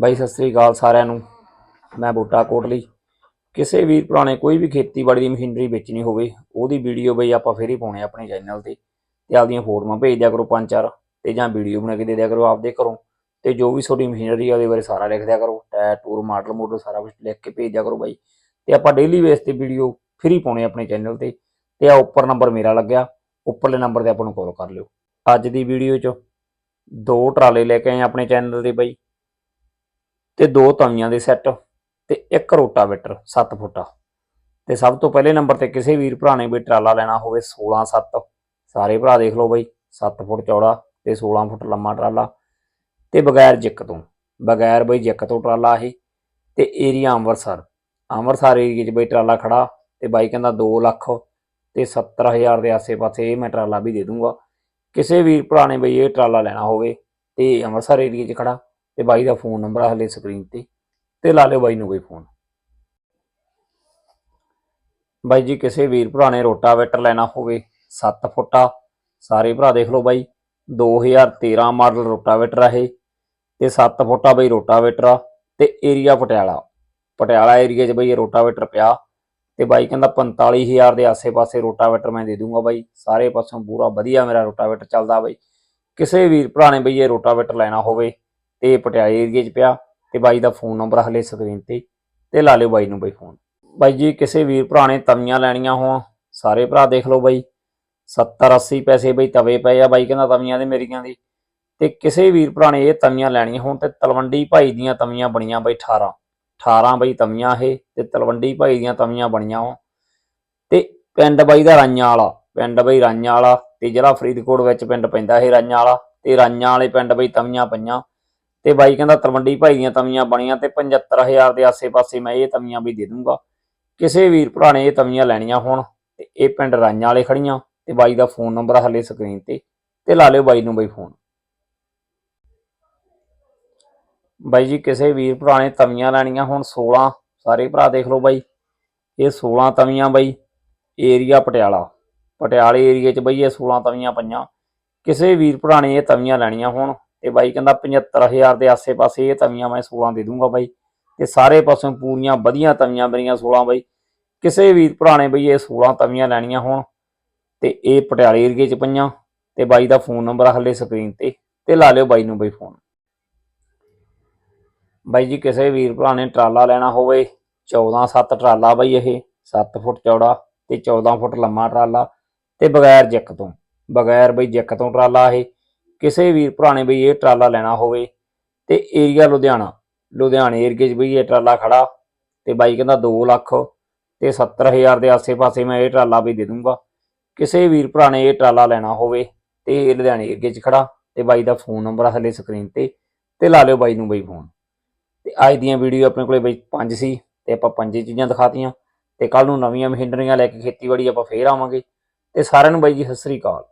ਬਾਈ, ਸਤਿ ਸ੍ਰੀ ਅਕਾਲ ਸਾਰਿਆਂ ਨੂੰ। ਮੈਂ ਬੂਟਾ ਕੋਟਲੀ। ਕਿਸੇ ਵੀ ਪੁਰਾਣੇ ਕੋਈ ਵੀ ਖੇਤੀਬਾੜੀ ਦੀ ਮਸ਼ੀਨਰੀ ਵੇਚਣੀ ਹੋਵੇ, ਉਹਦੀ ਵੀਡੀਓ ਬਈ ਆਪਾਂ ਫੇਰ ਹੀ ਪਾਉਣੇ ਆਪਣੇ ਚੈਨਲ ਤੇ। ਤੇ ਆਪਦੀਆਂ ਫੋਟੋਆਂ ਭੇਜ ਦਿਆ ਕਰੋ ਪੰਜ, ਚਾਰ, ਤੇ ਜਾਂ ਵੀਡੀਓ ਬਣਾ ਕੇ ਦੇ ਦਿਆ ਕਰੋ ਆਪਦੇ ਘਰੋਂ। ਤੇ ਜੋ ਵੀ ਤੁਹਾਡੀ ਮਸ਼ੀਨਰੀ ਆ ਉਹਦੇ ਬਾਰੇ ਸਾਰਾ ਲਿਖ ਦਿਆ ਕਰੋ। ਟਾਇਰ ਟੂਰ ਮਾਡਲ ਮੋਡਲ ਸਾਰਾ ਕੁਝ ਲਿਖ ਕੇ ਭੇਜ ਦਿਆ ਕਰੋ ਬਾਈ। ਤੇ ਆਪਾਂ ਡੇਲੀ ਬੇਸ ਤੇ ਵੀਡੀਓ ਫ੍ਰੀ ਪਾਉਣੇ ਆਪਣੇ ਚੈਨਲ ਤੇ। ਤੇ ਆ ਉੱਪਰ ਨੰਬਰ ਮੇਰਾ ਲੱਗਿਆ। ਉੱਪਰਲੇ ਨੰਬਰ ਤੇ ਆਪਾਂ ਨੂੰ ਕਾਲ ਕਰ ਲਿਓ। ਅੱਜ ਦੀ ਵੀਡੀਓ 'ਚ ਦੋ ਟਰਾਲੇ ਲੈ ਕੇ ਆਏ ਆਪਣੇ ਚੈਨਲ ਤੇ ਬਾਈ। ਤੇ ਦੋ ਤਵੀਆਂ ਦੇ ਸੈੱਟ ਤੇ ਇੱਕ ਰੋਟਾਵੇਟਰ 7 ਫੁੱਟਾ। ਤੇ ਸਭ ਤੋਂ ਪਹਿਲੇ ਨੰਬਰ ਤੇ ਕਿਸੇ ਵੀਰ ਭਰਾ ਨੇ ਵੀ ਟਰਾਲਾ ਲੈਣਾ ਹੋਵੇ 16 7 ਸਾਰੇ ਭਰਾ ਦੇਖ ਲਓ ਬਾਈ 7 ਫੁੱਟ ਚੌੜਾ ਤੇ 16 ਫੁੱਟ ਲੰਮਾ ਟਰਾਲਾ। ਤੇ ਬਗੈਰ ਜਿੱਕ ਤੋਂ, ਬਗੈਰ ਬਈ ਜਿੱਕ ਤੋਂ ਟਰਾਲਾ ਇਹ ਤੇ ਏਰੀਆ ਅੰਮ੍ਰਿਤਸਰ। ਅੰਮ੍ਰਿਤਸਰ ਏਰੀਏ 'ਚ ਬਈ ਟਰਾਲਾ ਖੜਾ ਤੇ ਬਾਈ ਕਹਿੰਦਾ 2 ਲੱਖ ਤੇ 70000 ਦੇ ਆਸੇ-ਪਾਸੇ ਇਹ ਮੈਂ ਟਰਾਲਾ ਵੀ ਦੇ ਦੂੰਗਾ। ਕਿਸੇ ਵੀਰ ਭਰਾ ਨੇ ਬਈ ਇਹ ਟਰਾਲਾ ਲੈਣਾ ਹੋਵੇ ਤੇ ਅੰਮ੍ਰਿਤਸਰ ਏਰੀਏ 'ਚ ਖੜਾ ਤੇ ਬਾਈ ਦਾ ਫੋਨ ਨੰਬਰ ਆ ਹਲੇ ਸਕਰੀਨ ਤੇ ਤੇ ਲਾ ਲਿਓ ਬਾਈ ਨੂੰ ਕੋਈ ਫੋਨ। ਬਾਈ ਜੀ, ਕਿਸੇ ਵੀਰ ਭਰਾ ਨੇ ਰੋਟਾਵੇਟਰ ਲੈਣਾ ਹੋਵੇ 7 ਫੁੱਟਾ, ਸਾਰੇ ਭਰਾ ਦੇਖ ਲਓ ਬਾਈ 2013 ਮਾਡਲ ਰੋਟਾਵੇਟਰ ਆ ਇਹ, ਤੇ 7 ਫੁੱਟਾ ਬਈ ਰੋਟਾਵੇਟਰ ਆ, ਤੇ ਏਰੀਆ ਪਟਿਆਲਾ। ਪਟਿਆਲਾ ਏਰੀਆ 'ਚ ਬਈ ਇਹ ਰੋਟਾਵੇਟਰ ਪਿਆ, ਤੇ ਬਾਈ ਕਹਿੰਦਾ 45000 ਦੇ ਆਸੇ-ਪਾਸੇ ਰੋਟਾਵੇਟਰ ਮੈਂ ਦੇ ਦੂੰਗਾ ਬਾਈ, ਸਾਰੇ ਪਾਸੋਂ ਪੂਰਾ ਵਧੀਆ ਮੇਰਾ ਰੋਟਾਵੇਟਰ ਚੱਲਦਾ ਬਾਈ। ਕਿਸੇ ਵੀਰ ਭਰਾ ਨੇ ਬਈ ਇਹ ਰੋਟਾਵੇਟਰ ਲੈਣਾ ਹੋਵੇ ਤੇ ਪਟਿਆਲੇ ਏਰੀਏ 'ਚ ਪਿਆ ਤੇ ਬਾਈ ਦਾ ਫੋਨ ਨੰਬਰ ਹਲੇ ਸਕਰੀਨ ਤੇ ਤੇ ਲਾ ਲਿਓ ਬਾਈ ਨੂੰ ਬਾਈ ਫੋਨ। ਬਾਈ ਜੀ, ਕਿਸੇ ਵੀਰ ਭਰਾ ਨੇ ਤਵੀਆਂ ਲੈਣੀਆਂ ਹੋਣ, ਸਾਰੇ ਭਰਾ ਦੇਖ ਲਓ ਬਾਈ। 70 80 ਪੈਸੇ ਬਈ ਤਵੇ ਪਏ ਆ ਬਾਈ ਕਹਿੰਦਾ ਤਵੀਆਂ ਦੇ ਮੇਰੀਆਂ ਦੀ। ਤੇ ਕਿਸੇ ਵੀਰ ਭਰਾ ਨੇ ਇਹ ਤਵੀਆਂ ਲੈਣੀਆਂ ਹੋਣ ਤੇ ਤਲਵੰਡੀ ਭਾਈ ਦੀਆਂ ਤਵੀਆਂ ਬਣੀਆਂ ਬਈ 18 18 ਬਈ ਤਵੀਆਂ ਇਹ ਤੇ ਤਲਵੰਡੀ ਭਾਈ ਦੀਆਂ ਤਵੀਆਂ ਬਣੀਆਂ ਹੋਣ। ਤੇ ਪਿੰਡ ਬਾਈ ਦਾ ਰਾਈਆਂ ਵਾਲਾ, ਪਿੰਡ ਬਈ ਰਾਈਆਂ ਵਾਲਾ ਤੇ ਜ਼ਿਲ੍ਹਾ ਫਰੀਦਕੋਟ ਵਿੱਚ ਪਿੰਡ ਪੈਂਦਾ ਇਹ ਰਾਈਆਂ ਵਾਲਾ। ਤੇ ਰਾਈਆਂ ਵਾਲੇ ਪਿੰਡ ਬਈ ਤਵੀਆਂ ਪਈਆਂ। ਤੇ ਬਾਈ ਕਹਿੰਦਾ ਤਰਵੰਡੀ ਭਾਈ ਦੀਆਂ ਤਵੀਆਂ ਬਣੀਆਂ ਤੇ 75000 ਦੇ ਆਸੇ-ਪਾਸੇ ਮੈਂ ਇਹ ਤਵੀਆਂ ਵੀ ਦੇ ਦੂੰਗਾ। ਕਿਸੇ ਵੀਰ ਭਰਾ ਨੇ ਇਹ ਤਵੀਆਂ ਲੈਣੀਆਂ ਹੋਣ ਤੇ ਇਹ ਪਿੰਡ ਰਾਈਆਂ ਵਾਲੇ ਖੜੀਆਂ ਤੇ ਬਾਈ ਦਾ ਫੋਨ ਨੰਬਰ ਆ ਸਕਰੀਨ ਤੇ ਤੇ ਲਾ ਲਿਓ ਬਾਈ ਨੂੰ ਬਾਈ ਫੋਨ। ਬਾਈ ਜੀ, ਕਿਸੇ ਵੀਰ ਭਰਾ ਨੇ ਤਵੀਆਂ ਲੈਣੀਆਂ ਹੁਣ 16 ਸਾਰੇ ਭਰਾ ਦੇਖ ਲਓ ਬਾਈ। ਇਹ 16 ਤਵੀਆਂ ਬਾਈ, ਏਰੀਆ ਪਟਿਆਲਾ। ਪਟਿਆਲੇ ਏਰੀਏ 'ਚ ਬਈ ਇਹ 16 ਤਵੀਆਂ ਪਈਆਂ। ਕਿਸੇ ਵੀਰ ਭਰਾ ਨੇ ਇਹ ਤਵੀਆਂ ਲੈਣੀਆਂ ਹੋਣ ਤੇ ਬਾਈ ਕਹਿੰਦਾ 75000 ਦੇ ਆਸੇ-ਪਾਸੇ ਇਹ ਤਵੀਆਂ ਮੈਂ 16 ਦੇ ਦੂੰਗਾ ਬਾਈ। ਤੇ ਸਾਰੇ ਪਾਸੋਂ ਪੂਰੀਆਂ ਵਧੀਆ ਤਵੀਆਂ ਮੇਰੀਆਂ 16 ਬਾਈ। ਕਿਸੇ ਵੀਰ ਭਰਾ ਨੇ ਬਈ ਇਹ 16 ਤਵੀਆਂ ਲੈਣੀਆਂ ਹੋਣ ਤੇ ਇਹ ਪਟਿਆਲੇ ਏਰੀਏ 'ਚ ਪਈਆਂ ਤੇ ਬਾਈ ਦਾ ਫੋਨ ਨੰਬਰ ਆ ਹਲੇ ਸਕਰੀਨ ਤੇ ਤੇ ਲਾ ਲਿਓ ਬਾਈ ਨੂੰ ਬਾਈ ਫੋਨ। ਬਾਈ ਜੀ, ਕਿਸੇ ਵੀਰ ਭਰਾ ਨੇ ਟਰਾਲਾ ਲੈਣਾ ਹੋਵੇ 14 7 ਟਰਾਲਾ ਬਾਈ ਇਹ 7 ਫੁੱਟ ਚੌੜਾ ਤੇ 14 ਫੁੱਟ ਲੰਮਾ ਟਰਾਲਾ ਤੇ ਬਗੈਰ ਜਿੱਕ ਤੋਂ, ਬਗੈਰ ਬਈ ਜਿੱਕ ਤੋਂ ਟਰਾਲਾ ਇਹ। ਕਿਸੇ ਵੀਰ ਭਰਾ ਨੇ ਬਈ ਇਹ ਟਰਾਲਾ ਲੈਣਾ ਹੋਵੇ ਤੇ ਏਰੀਆ ਲੁਧਿਆਣਾ, ਲੁਧਿਆਣੇ ਏਰੀਏ 'ਚ ਬਈ ਇਹ ਟਰਾਲਾ ਖੜਾ ਤੇ ਬਾਈ ਕਹਿੰਦਾ 2 ਲੱਖ ਤੇ 70000 ਦੇ ਆਸੇ-ਪਾਸੇ ਮੈਂ ਇਹ ਟਰਾਲਾ ਵੀ ਦੇ ਦੂੰਗਾ। ਕਿਸੇ ਵੀਰ ਭਰਾ ਨੇ ਇਹ ਟਰਾਲਾ ਲੈਣਾ ਹੋਵੇ ਤੇ ਇਹ ਲੁਧਿਆਣੇ ਏਰੀਏ 'ਚ ਖੜਾ ਤੇ ਬਾਈ ਦਾ ਫੋਨ ਨੰਬਰ ਆ ਥੱਲੇ ਸਕਰੀਨ ਤੇ ਤੇ ਲਾ ਲਿਓ ਬਾਈ ਨੂੰ ਬਾਈ ਫੋਨ। ਤੇ ਅੱਜ ਦੀਆਂ ਵੀਡੀਓ ਆਪਣੇ ਕੋਲੇ ਬਈ ਪੰਜ ਸੀ ਤੇ ਆਪਾਂ ਪੰਜੇ ਚੀਜ਼ਾਂ ਦਿਖਾਤੀਆਂ ਤੇ ਕੱਲ ਨੂੰ ਨਵੀਆਂ ਮਸ਼ੀਨਰੀਆਂ ਲੈ ਕੇ ਖੇਤੀਬਾੜੀ ਆਪਾਂ ਫੇਰ ਆਵਾਂਗੇ। ਤੇ ਸਾਰਿਆਂ ਨੂੰ ਬਾਈ ਜੀ, ਸਤਿ ਸ੍ਰੀ ਅਕਾਲ।